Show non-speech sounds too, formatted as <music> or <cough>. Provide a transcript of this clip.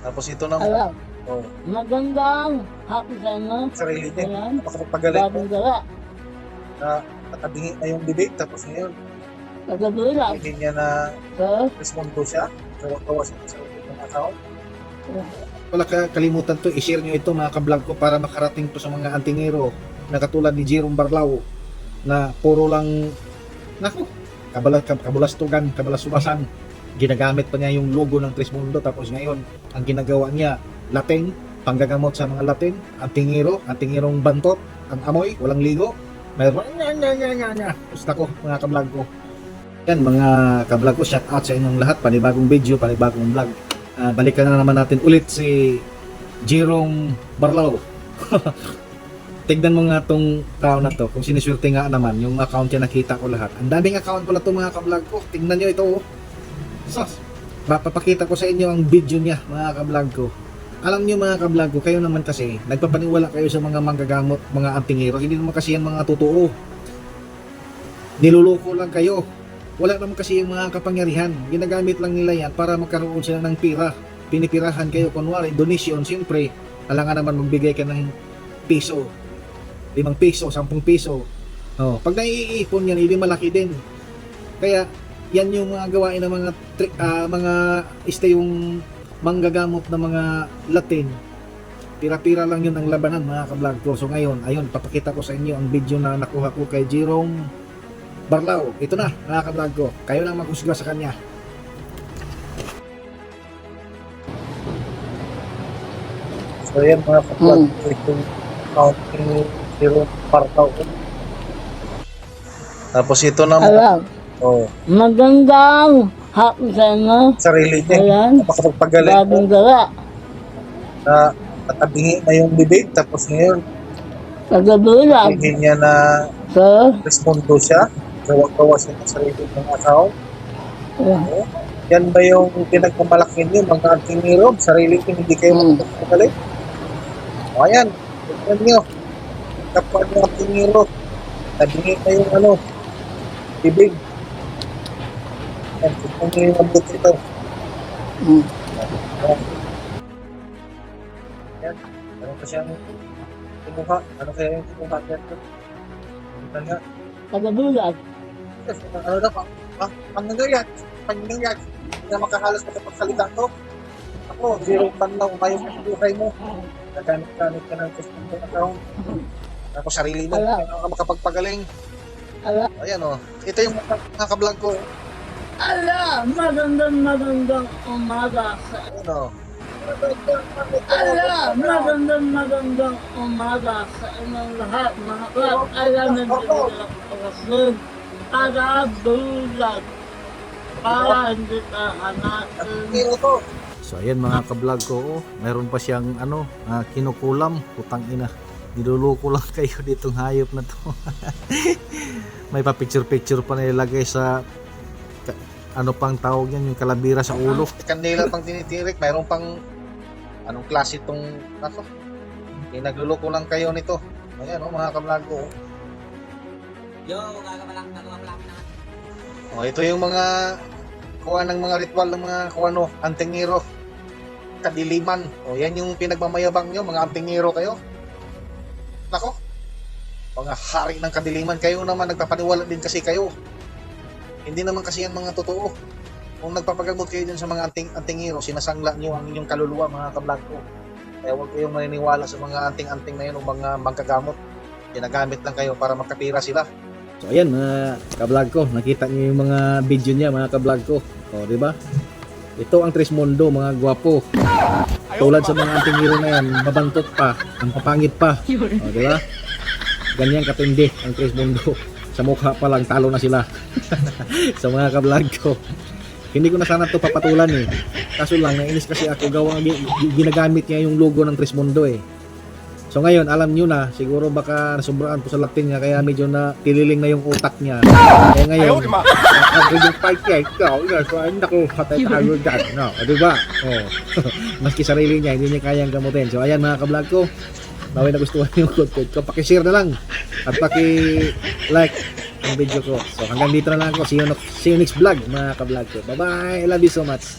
Tapos ito na, Alam, oh, magandang happy sa inyo. sarili niya. Ayan, Makapagpagaling bagong gawa. na nakabingi na yung bibig. Tapos ngayon, Kagabi lang, hindi niya na sir. respondo siya. Gawa siya sa ng account. Wala ka kalimutan to, i-share nyo ito mga kablog ko para makarating to sa mga antingero na katulad ni Jerome Barlao na puro lang naku, kabalas, kabulastugan, kabalasubasan. Ginagamit pa niya yung logo ng Trismundo tapos ngayon ang ginagawa niya lating, panggagamot sa mga latin, antingero, antingerong bantot, ang amoy, walang ligo. Mayroon, nga nga nga nga nga. Gusto ko mga kablog ko. Yan mga kablog ko, shout out sa inyong lahat, panibagong video, panibagong vlog. Ah, balikan na naman natin ulit si Jerome Barlao. <laughs> Tignan mo nga tong tao na to, kung siniswerte nga naman, yung account niya nakita ko lahat. Ang daming account pala to mga kablog ko. Tingnan nyo ito. oh. Sus, papapakita ko sa inyo ang video niya mga kablog ko. Alam niyo mga kablog ko, kayo naman kasi, nagpapaniwala kayo sa mga manggagamot, mga antingero. Hindi naman kasi yan mga totoo. Niluloko lang kayo. Wala naman kasi yung mga kapangyarihan. Ginagamit lang nila yan para magkaroon sila ng pira. Pinipirahan kayo, kunwari, donation, siyempre, alangan naman magbigay ka ng piso. Limang piso, sampung piso. Oh, pag naiipon yan, hindi malaki din. Kaya, yan yung mga gawain ng mga tri- ah, mga iste yung manggagamot na mga Latin. Pira-pira lang yun ang labanan mga kablog ko. So ngayon, ayun, papakita ko sa inyo ang video na nakuha ko kay Jerome Barlao. Ito na, mga kablog ko. Kayo lang maghusga sa kanya. So yan mga kapag Hmm. itong account ni Zero Partaw. Tapos ito na, Alam, oh, magandang happy sa inyo. sarili niya. Ayan, Makapagpagaling bagong gawa. na nakabingi na yung bibig. Tapos ngayon, Kagabi lang, hindi niya na sir. respondo siya. Gawa-gawa siya ng sarili ng account. Ayan, Yan ba yung pinagmamalaki niyo, mga antiniro? Sarili niyo, hindi kayo Hmm. makapagpagaling? O ayan, tignan niyo. Kapag ng antiniro, nabingi na yung ano, bibig. Yan, tignan niyo yung abot ito. Hmm. Yan, ano pa siyang kinuha? Ano kaya yung kinuha niya ito? Ano Yes, ano na pa? Ah, pangyayat, pangyayat. Hindi na makahalas makapagsalita to. Ako, zero man lang umayos ang buhay mo. Nagamit-gamit ka ng Facebook account. Tapos sarili mo, kailangan ka makapagpagaling. Ala. Ayan o, ito yung mga kablog ko. Ala, magandang magandang umaga sa Ayan o. Ala, magandang magandang umaga sa inyong lahat mga klap. Alam na din ang pagkasunod. Para bulag. Para hindi ka to. So ayan mga kablog ko, oh, meron pa siyang ano, ah, kinukulam, putang ina. Niluloko lang <laughs> kayo ditong hayop na to. <laughs> May pa picture picture pa nilagay sa ano pang tawag yan, yung kalabira sa ulo. Kandila pang tinitirik, mayroon pang anong klase itong ako. Pinagluloko lang kayo nito. Ayan o, mga kablog ko. Yo, gagawa lang, gagawa lang na. O, ito yung mga kuha ng mga ritual ng mga kuano, antingero, kadiliman. O, yan yung pinagmamayabang nyo, mga antingero kayo. Nako, mga hari ng kadiliman. Kayo naman, nagpapaniwala din kasi kayo. Hindi naman kasi yan mga totoo. Kung nagpapagamot kayo dyan sa mga anting antingero, sinasangla nyo ang inyong kaluluwa, mga kablangko. Kaya huwag kayong maniniwala sa mga anting-anting na yun o mga mangkagamot. Ginagamit lang kayo para makapira sila. So ayan mga kablog ko, nakita niyo yung mga video niya mga kablog ko. O, di ba? Ito ang Trismundo, mga gwapo. Tulad sa mga antingiro na yan, mabantot pa, ang papangit pa. O, di? Ganyan katindi ang Trismundo. Sa mukha pa lang, talo na sila. <laughs> sa mga kablog ko. Hindi ko na sana to papatulan eh. Kaso lang, nainis kasi ako gawa gi- gi- ginagamit niya yung logo ng Trismundo eh. So ngayon, alam nyo na, siguro baka nasubraan po sa Latin niya, kaya medyo na tililing na yung utak niya. Kaya ngayon, nakagod yung fight niya, ikaw, yes, ay, naku, patay tayo dyan. No, o, diba? Oh. <laughs> Maski sarili niya, hindi niya kayang gamutin. So ayan mga kablog ko, naway na gustuhan yung content ko, pakishare na lang at paki-like ang video ko. So hanggang dito na lang ako. See you, see you next vlog mga kablog ko. Bye-bye. I love you so much.